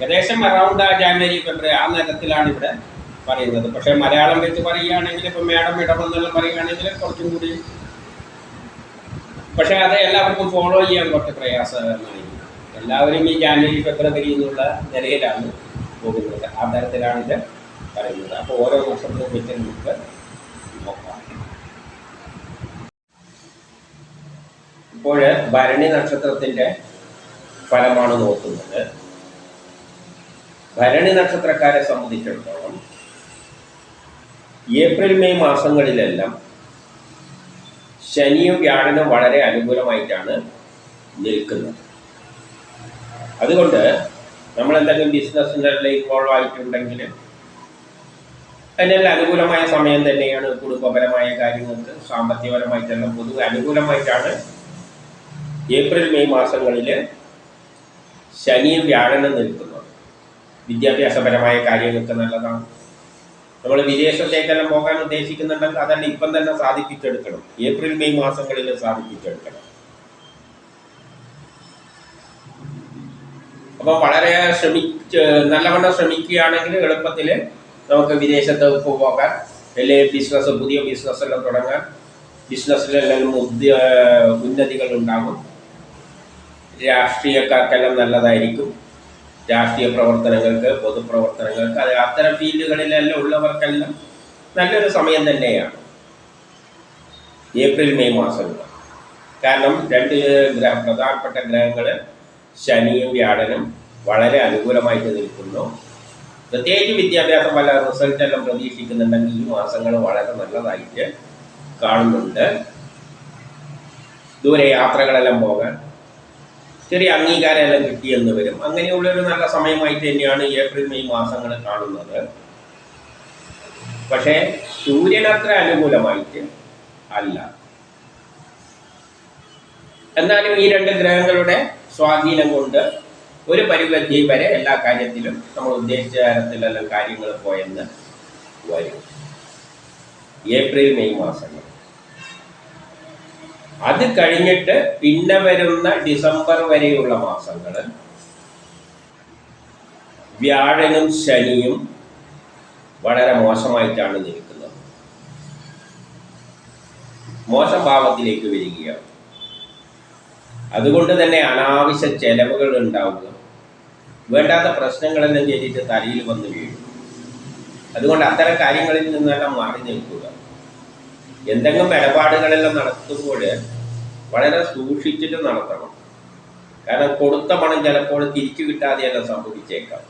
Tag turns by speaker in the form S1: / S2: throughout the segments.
S1: ഏകദേശം അറൗണ്ട് ആ ജാനുവരി ഫെബ്രുവരി ആ നേരത്തിലാണ് ഇവിടെ പറയുന്നത്. പക്ഷേ മലയാളം വെച്ച് പറയുകയാണെങ്കിൽ ഇപ്പം മേഡം ഇടമെന്നെല്ലാം പറയുകയാണെങ്കിൽ കുറച്ചും കൂടി പക്ഷേ അത് എല്ലാവർക്കും ഫോളോ ചെയ്യാൻ കുറച്ച് പ്രയാസകരമായി. എല്ലാവരും ഈ ജാനുവരി ഫെബ്രുവരി എന്നുള്ള നിലയിലാണ് പോകുന്നത്. ആ തരത്തിലാണ് ഇത് പറയുന്നത്. അപ്പോൾ ഓരോ വർഷത്തിലും വെച്ച് നമുക്ക് നോക്കാം. ഇപ്പോൾ ഭരണി നക്ഷത്രത്തിന്റെ ഫലമാണ് നോക്കുന്നത്. ഭരണി നക്ഷത്രക്കാരെ സംബന്ധിച്ചിടത്തോളം ഏപ്രിൽ മെയ് മാസങ്ങളിലെല്ലാം ശനിയും വ്യാഴനും വളരെ അനുകൂലമായിട്ടാണ് നിൽക്കുന്നത്. അതുകൊണ്ട് നമ്മൾ എന്തെങ്കിലും ബിസിനസ്സിന്റെ ഇൻവോൾവ് ആയിട്ടുണ്ടെങ്കിൽ അതിനെല്ലാം അനുകൂലമായ സമയം തന്നെയാണ് കുടുംബപരമായ കാര്യങ്ങൾക്ക് സാമ്പത്തികപരമായിട്ടെല്ലാം പൊതുവെ അനുകൂലമായിട്ടാണ് ഏപ്രിൽ മെയ് മാസങ്ങളിൽ ശനിയും വ്യാഴനും നിൽക്കുന്നത്. വിദ്യാഭ്യാസപരമായ കാര്യങ്ങൾക്ക് നല്ലതാണ്. നമ്മൾ വിദേശത്തേക്കെല്ലാം പോകാൻ ഉദ്ദേശിക്കുന്നുണ്ടെങ്കിൽ അതെല്ലാം ഇപ്പം തന്നെ സാധിപ്പിച്ചെടുക്കണം. ഏപ്രിൽ മെയ് മാസങ്ങളിൽ സാധിപ്പിച്ചെടുക്കണം. അപ്പോൾ വളരെ ശ്രമിച്ച് നല്ലവണ്ണം ശ്രമിക്കുകയാണെങ്കിൽ എളുപ്പത്തിൽ നമുക്ക് വിദേശത്ത് പോകാൻ അല്ലെങ്കിൽ ബിസിനസ് പുതിയ ബിസിനസ് എല്ലാം തുടങ്ങാൻ ബിസിനസ്സിലെല്ലാം ഉന്നതികൾ ഉണ്ടാകും രാഷ്ട്രീയക്കാർക്കെല്ലാം നല്ലതായിരിക്കും. രാഷ്ട്രീയ പ്രവർത്തനങ്ങൾക്ക് പൊതുപ്രവർത്തനങ്ങൾക്ക് അത് അത്തരം ഫീൽഡുകളിലെല്ലാം ഉള്ളവർക്കെല്ലാം നല്ലൊരു സമയം തന്നെയാണ്. ഏപ്രിൽ മെയ് മാസങ്ങൾ. കാരണം രണ്ട് ഗ്രഹ പ്രധാനപ്പെട്ട ഗ്രഹങ്ങൾ ശനിയും വ്യാഴനും വളരെ അനുകൂലമായിട്ട് നിൽക്കുന്നു. പ്രത്യേകിച്ച് വിദ്യാഭ്യാസം പല റിസൾട്ട് എല്ലാം പ്രതീക്ഷിക്കുന്നുണ്ടെങ്കിൽ ഈ മാസങ്ങൾ വളരെ നല്ലതായിട്ട് കാണുന്നുണ്ട്. ദൂരെ യാത്രകളെല്ലാം പോകാൻ ചെറിയ എല്ലാം കിട്ടിയെന്ന് വരും. അങ്ങനെയുള്ളൊരു നല്ല സമയമായിട്ട് തന്നെയാണ് ഏപ്രിൽ മെയ് മാസങ്ങൾ കാണുന്നത്. പക്ഷേ സൂര്യൻ അത്ര അനുകൂലമായിട്ട് അല്ല. എന്നാലും ഈ രണ്ട് ഗ്രഹങ്ങളുടെ സ്വാധീനം കൊണ്ട് ഒരു പരിപാടി വരെ എല്ലാ കാര്യത്തിലും നമ്മൾ ഉദ്ദേശിച്ച തരത്തിലെല്ലാം കാര്യങ്ങൾ പോയെന്ന് വരും. ഏപ്രിൽ മെയ് മാസങ്ങൾ. അത് കഴിഞ്ഞിട്ട് പിന്നെ വരുന്ന ഡിസംബർ വരെയുള്ള മാസങ്ങൾ. വ്യാഴനും ശനിയും വളരെ മോശമായിട്ടാണ് നിൽക്കുന്നത്. മോശം ഭാവത്തിലേക്ക് വരികയാണ്. അതുകൊണ്ട് തന്നെ അനാവശ്യ ചെലവുകൾ ഉണ്ടാവുക വേണ്ടാത്ത പ്രശ്നങ്ങളെല്ലാം ചെയ്തിട്ട് തലയിൽ വന്ന് വീഴും അതുകൊണ്ട് അത്തരം കാര്യങ്ങളിൽ നിന്നെല്ലാം മാറി നിൽക്കുക. എന്തെങ്കിലും ഇടപാടുകളെല്ലാം നടത്തുമ്പോൾ വളരെ സൂക്ഷിച്ചിട്ട് നടത്തണം. കാരണം കൊടുത്ത പണം ചിലപ്പോൾ തിരിച്ചു കിട്ടാതെയെല്ലാം സംഭവിച്ചേക്കാം.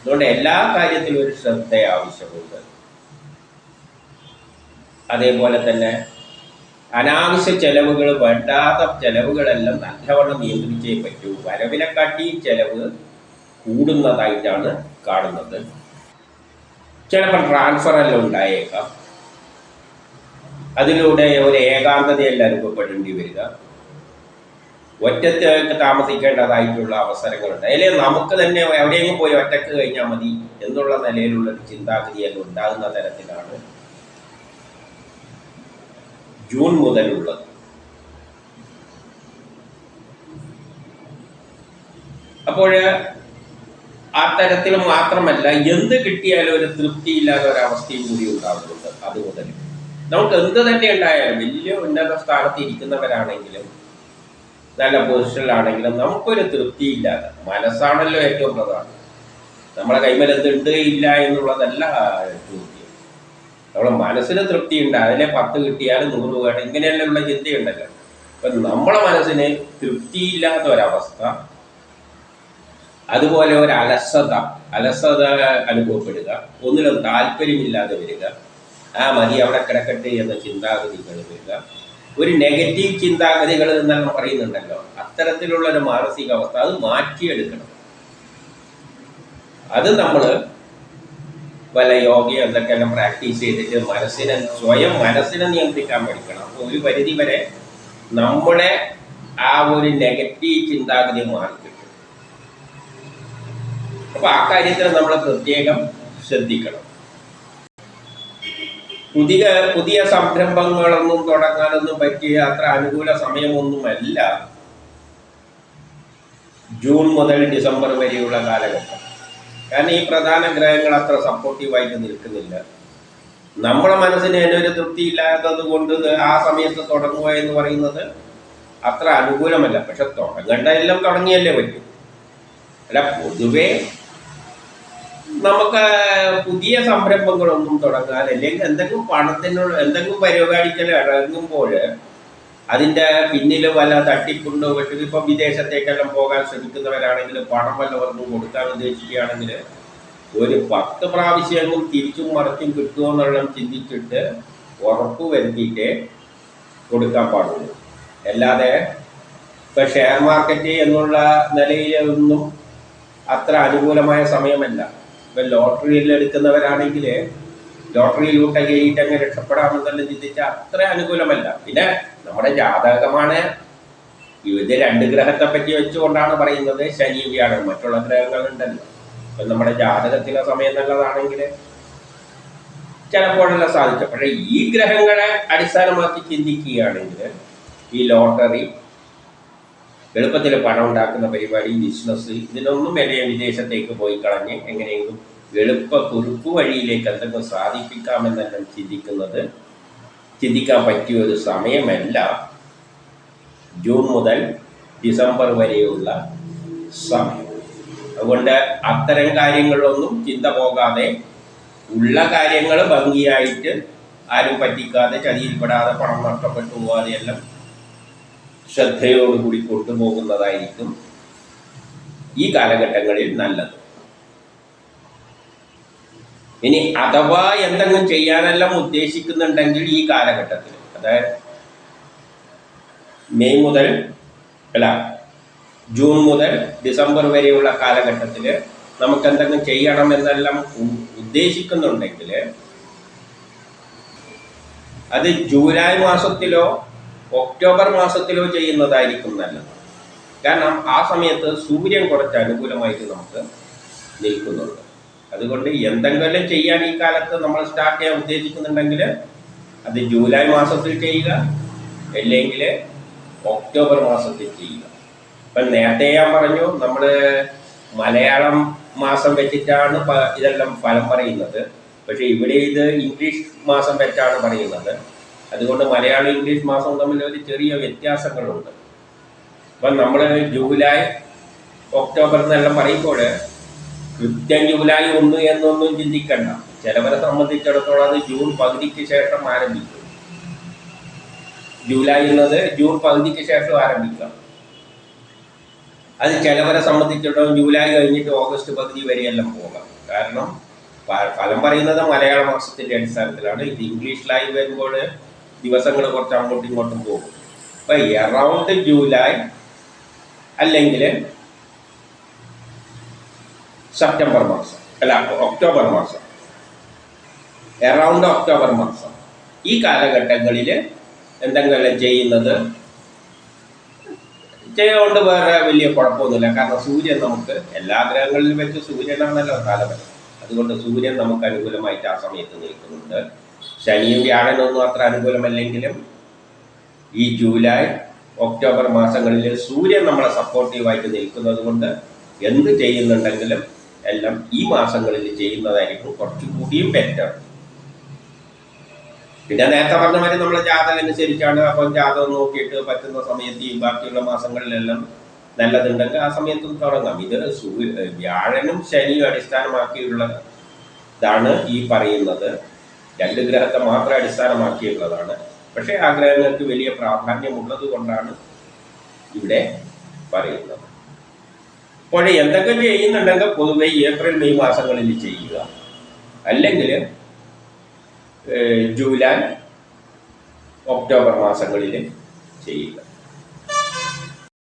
S1: അതുകൊണ്ട് എല്ലാ കാര്യത്തിലും ഒരു ശ്രദ്ധ ആവശ്യമുണ്ട്. അതേപോലെ തന്നെ അനാവശ്യ ചെലവുകൾ വേണ്ടാത്ത ചെലവുകളെല്ലാം നല്ലവണ്ണം നിയന്ത്രിച്ചേ പറ്റൂ. വരവിനെക്കാട്ടി ചെലവ് കൂടുന്നതായിട്ടാണ് കാണുന്നത്. ചിലപ്പോൾ ട്രാൻസ്ഫർ എല്ലാം ഉണ്ടായേക്കാം. അതിലൂടെ ഒരു ഏകാന്തതയല്ല അനുഭവപ്പെടേണ്ടി വരിക. ഒറ്റത്തെ താമസിക്കേണ്ടതായിട്ടുള്ള അവസരങ്ങളുണ്ട്. അല്ലെങ്കിൽ നമുക്ക് തന്നെ എവിടെയെങ്കിലും പോയി ഒറ്റയ്ക്ക് കഴിഞ്ഞാൽ മതി എന്നുള്ള നിലയിലുള്ള ഒരു ചിന്താഗതിയെല്ലാം ഉണ്ടാകുന്ന തരത്തിലാണ് ജൂൺ മുതലുള്ളത്. അപ്പോൾ ആ തരത്തിൽ മാത്രമല്ല എന്ത് കിട്ടിയാലും ഒരു തൃപ്തിയില്ലാത്ത ഒരവസ്ഥയും കൂടി ഉണ്ടാകുന്നുണ്ട് അത് മുതൽ നമുക്ക് എന്ത് തന്നെ ഉണ്ടായാലും വലിയ ഉന്നത സ്ഥാനത്ത് ഇരിക്കുന്നവരാണെങ്കിലും നല്ല പൊസിഷനിലാണെങ്കിലും നമുക്കൊരു തൃപ്തിയില്ലാതെ മനസ്സാണല്ലോ ഏറ്റവും പ്രധാനം. നമ്മളെ കൈമേൽ എന്തുണ്ട് ഇല്ല എന്നുള്ളതല്ല ചോദ്യം. നമ്മളെ മനസ്സിന് തൃപ്തി ഉണ്ട് അതിനെ പത്ത് കിട്ടിയാലും നൂറ് വേണം ഉള്ള ചിന്തയുണ്ടല്ലോ. അപ്പം നമ്മളെ മനസ്സിന് തൃപ്തിയില്ലാത്ത ഒരവസ്ഥ അതുപോലെ ഒരു അലസത അലസത അനുഭവപ്പെടുക ഒന്നിലും താല്പര്യമില്ലാതെ വരിക ആ മതി അവിടെ കിടക്കട്ടെ എന്ന ചിന്താഗതികൾ വരിക. ഒരു നെഗറ്റീവ് ചിന്താഗതികൾ എന്നാണ് പറയുന്നുണ്ടല്ലോ. അത്തരത്തിലുള്ള ഒരു മാനസികാവസ്ഥ അത് മാറ്റിയെടുക്കണം. അത് നമ്മൾ വല്ല യോഗയോ എന്തൊക്കെയെല്ലാം പ്രാക്ടീസ് ചെയ്തിട്ട് മനസ്സിനെ സ്വയം മനസ്സിനെ നിയന്ത്രിക്കാൻ പഠിക്കണം. അപ്പോൾ ഒരു പരിധി വരെ നമ്മുടെ ആ ഒരു നെഗറ്റീവ് ചിന്താഗതി മാറി കിട്ടും അപ്പൊ ആ കാര്യത്തിൽ നമ്മൾ പ്രത്യേകം ശ്രദ്ധിക്കണം. പുതിയ പുതിയ സംരംഭങ്ങളൊന്നും തുടങ്ങാനൊന്നും പറ്റിയ അത്ര അനുകൂല സമയമൊന്നുമല്ല ജൂൺ മുതൽ ഡിസംബർ വരെയുള്ള കാലഘട്ടം. കാരണം ഈ പ്രധാന ഗ്രഹങ്ങൾ അത്ര സപ്പോർട്ടീവായിട്ട് നിൽക്കുന്നില്ല. നമ്മളെ മനസ്സിന് അതിനൊരു തൃപ്തി ഇല്ലാത്തത് കൊണ്ട് ആ സമയത്ത് തുടങ്ങുക എന്ന് പറയുന്നത് അത്ര അനുകൂലമല്ല. പക്ഷെ തുടങ്ങേണ്ട എല്ലാം തുടങ്ങിയല്ലേ പറ്റും. അല്ല പൊതുവേ നമുക്ക് പുതിയ സംരംഭങ്ങളൊന്നും തുടങ്ങാൻ അല്ലെങ്കിൽ എന്തെങ്കിലും പണത്തിനുള്ള എന്തെങ്കിലും പരിപാടിക്കൽ ഇറങ്ങുമ്പോൾ അതിന്റെ പിന്നിൽ വല്ല തട്ടിപ്പുണ്ടോ? പറ്റും ഇപ്പം വിദേശത്തേക്കെല്ലാം പോകാൻ ശ്രമിക്കുന്നവരാണെങ്കിൽ പണം വല്ലവർക്കും കൊടുക്കാൻ ഉദ്ദേശിക്കുകയാണെങ്കിൽ ഒരു പത്ത് പ്രാവശ്യമെങ്കിലും തിരിച്ചും മറിച്ചും കിട്ടുമോ എന്നുള്ളത് ചിന്തിച്ചിട്ട് ഉറപ്പ് വരുത്തിയിട്ട് കൊടുക്കാൻ പാടുള്ളൂ. അല്ലാതെ ഇപ്പം ഷെയർ മാർക്കറ്റ് എന്നുള്ള നിലയിലൊന്നും അത്ര അനുകൂലമായ സമയമല്ല. ഇപ്പം ലോട്ടറിയിൽ എടുക്കുന്നവരാണെങ്കിൽ ലോട്ടറിയിലൂടെ കയറിയിട്ട് അങ്ങ് രക്ഷപ്പെടാമെന്നെല്ലാം ചിന്തിച്ചാൽ അത്ര അനുകൂലമല്ല. പിന്നെ നമ്മുടെ ജാതകമാണ്. ഇത് രണ്ട് ഗ്രഹത്തെ പറ്റി വെച്ചുകൊണ്ടാണ് പറയുന്നത്. ശനി വ്യാഴം മറ്റുള്ള ഗ്രഹങ്ങളുണ്ടല്ലോ. ഇപ്പം നമ്മുടെ ജാതകത്തിലെ സമയം നല്ലതാണെങ്കിൽ ചിലപ്പോഴെല്ലാം സാധിച്ചു പക്ഷേ ഈ ഗ്രഹങ്ങളെ അടിസ്ഥാനമാക്കി ചിന്തിക്കുകയാണെങ്കിൽ ഈ ലോട്ടറി എളുപ്പത്തിൽ പണം ഉണ്ടാക്കുന്ന പരിപാടി ബിസിനസ് ഇതിനൊന്നും വില വിദേശത്തേക്ക് പോയി കളഞ്ഞ് എങ്ങനെയെങ്കിലും എളുപ്പ കുറുപ്പ് വഴിയിലേക്ക് എന്തെങ്കിലും സാധിപ്പിക്കാമെന്നെല്ലാം ചിന്തിക്കുന്നത് ചിന്തിക്കാൻ പറ്റിയ ഒരു സമയമല്ല. ജൂൺ മുതൽ ഡിസംബർ വരെയുള്ള സമയം. അതുകൊണ്ട് അത്തരം കാര്യങ്ങളിലൊന്നും ചിന്ത പോകാതെ ഉള്ള കാര്യങ്ങൾ ഭംഗിയായിട്ട് ആരും പറ്റിക്കാതെ ചതിയിൽപ്പെടാതെ പണം നഷ്ടപ്പെട്ടു പോകാതെയെല്ലാം ശ്രദ്ധയോടുകൂടി കൊണ്ടുപോകുന്നതായിരിക്കും ഈ കാലഘട്ടങ്ങളിൽ നല്ലത്. ഇനി അഥവാ എന്തെങ്കിലും ചെയ്യാനെല്ലാം ഉദ്ദേശിക്കുന്നുണ്ടെങ്കിൽ ഈ കാലഘട്ടത്തിൽ അതായത് മെയ് മുതൽ അല്ല ജൂൺ മുതൽ ഡിസംബർ വരെയുള്ള കാലഘട്ടത്തിൽ നമുക്ക് എന്തെങ്കിലും ചെയ്യണമെന്നെല്ലാം ഉദ്ദേശിക്കുന്നുണ്ടെങ്കിൽ അത് ജൂലൈ മാസത്തിലോ ഒക്ടോബർ മാസത്തിലോ ചെയ്യുന്നതായിരിക്കും നല്ലത്. കാരണം ആ സമയത്ത് സൂര്യൻ കുറച്ച് അനുകൂലമായിട്ട് നമുക്ക് നിൽക്കുന്നുണ്ട്. അതുകൊണ്ട് എന്തെങ്കിലും ചെയ്യാൻ ഈ കാലത്ത് നമ്മൾ സ്റ്റാർട്ട് ചെയ്യാൻ ഉദ്ദേശിക്കുന്നുണ്ടെങ്കിൽ അത് ജൂലൈ മാസത്തിൽ ചെയ്യുക അല്ലെങ്കിൽ ഒക്ടോബർ മാസത്തിൽ ചെയ്യുക. ഇപ്പം നേരത്തെ ഞാൻ പറഞ്ഞു നമ്മൾ മലയാളം മാസം വെച്ചിട്ടാണ് ഇതെല്ലാം ഫലം പറയുന്നത്. പക്ഷേ ഇവിടെ ഇത് ഇംഗ്ലീഷ് മാസം വെച്ചാണ് പറയുന്നത്. അതുകൊണ്ട് മലയാളം ഇംഗ്ലീഷ് മാസം തമ്മിൽ ഒരു ചെറിയ വ്യത്യാസങ്ങളുണ്ട്. അപ്പം നമ്മൾ ജൂലൈ ഒക്ടോബർ എന്നെല്ലാം പറയുമ്പോൾ കൃത്യം ജൂലൈ ഒന്ന് എന്നൊന്നും ചിന്തിക്കണ്ട. ചിലവരെ സംബന്ധിച്ചിടത്തോളം അത് ജൂൺ പകുതിക്ക് ശേഷം ആരംഭിക്കും. ജൂലൈ എന്നത് ജൂൺ പകുതിക്ക് ശേഷം ആരംഭിക്കാം. അത് ചിലവരെ സംബന്ധിച്ചിടത്തോളം ജൂലൈ കഴിഞ്ഞിട്ട് ഓഗസ്റ്റ് പകുതി വരെയെല്ലാം പോകാം. കാരണം ഫലം പറയുന്നത് മലയാള മാസത്തിന്റെ അടിസ്ഥാനത്തിലാണ്. ഇത് ഇംഗ്ലീഷിലായി വരുമ്പോൾ ദിവസങ്ങൾ കുറച്ച് അങ്ങോട്ടും ഇങ്ങോട്ടും പോകും. അപ്പൊ എറൗണ്ട് ജൂലൈ അല്ലെങ്കിൽ സെപ്റ്റംബർ മാസം അല്ല ഒക്ടോബർ മാസം. എറൗണ്ട് ഒക്ടോബർ മാസം. ഈ കാലഘട്ടങ്ങളിൽ എന്തെങ്കിലും ചെയ്യുന്നത്? ചെയ്തുകൊണ്ട് വേറെ വലിയ കുഴപ്പമൊന്നുമില്ല. കാരണം സൂര്യൻ നമുക്ക് എല്ലാ ഗ്രഹങ്ങളിലും വെച്ച് സൂര്യനാണല്ലോ കാലഘട്ടം. അതുകൊണ്ട് സൂര്യൻ നമുക്ക് അനുകൂലമായിട്ട് ആ സമയത്ത് നിൽക്കുന്നുണ്ട്. ശനിയും വ്യാഴനൊന്നും അത്ര അനുകൂലമല്ലെങ്കിലും ഈ ജൂലൈ ഒക്ടോബർ മാസങ്ങളിൽ സൂര്യൻ നമ്മളെ സപ്പോർട്ടീവായിട്ട് നിൽക്കുന്നത് കൊണ്ട് എന്ത് ചെയ്യുന്നുണ്ടെങ്കിലും എല്ലാം ഈ മാസങ്ങളിൽ ചെയ്യുന്നതായിരിക്കും കുറച്ചുകൂടിയും ബെറ്റർ പിന്നെ നേരത്തെ പറഞ്ഞ മാതിരി നമ്മൾ ജാതകം അനുസരിച്ചാണ് അപ്പം ജാതകം നോക്കിയിട്ട് പറ്റുന്ന സമയത്ത് ഈ ബാക്കിയുള്ള മാസങ്ങളിലെല്ലാം നല്ലതുണ്ടെങ്കിൽ ആ സമയത്തും തുടങ്ങാം. ഇത് വ്യാഴനും ശനിയും അടിസ്ഥാനമാക്കിയുള്ള ഇതാണ് ഈ പറയുന്നത്. രണ്ട് ഗ്രഹത്തെ മാത്രം അടിസ്ഥാനമാക്കിയുള്ളതാണ് പക്ഷേ ആ ഗ്രഹങ്ങൾക്ക് വലിയ പ്രാധാന്യമുള്ളത് കൊണ്ടാണ് ഇവിടെ പറയുന്നത്. അപ്പോൾ എന്തൊക്കെ ചെയ്യുന്നുണ്ടെങ്കിൽ പൊതുവെ ഏപ്രിൽ മെയ് മാസങ്ങളിൽ ചെയ്യുക. അല്ലെങ്കിൽ ജൂലൈ ഒക്ടോബർ മാസങ്ങളിൽ ചെയ്യുക.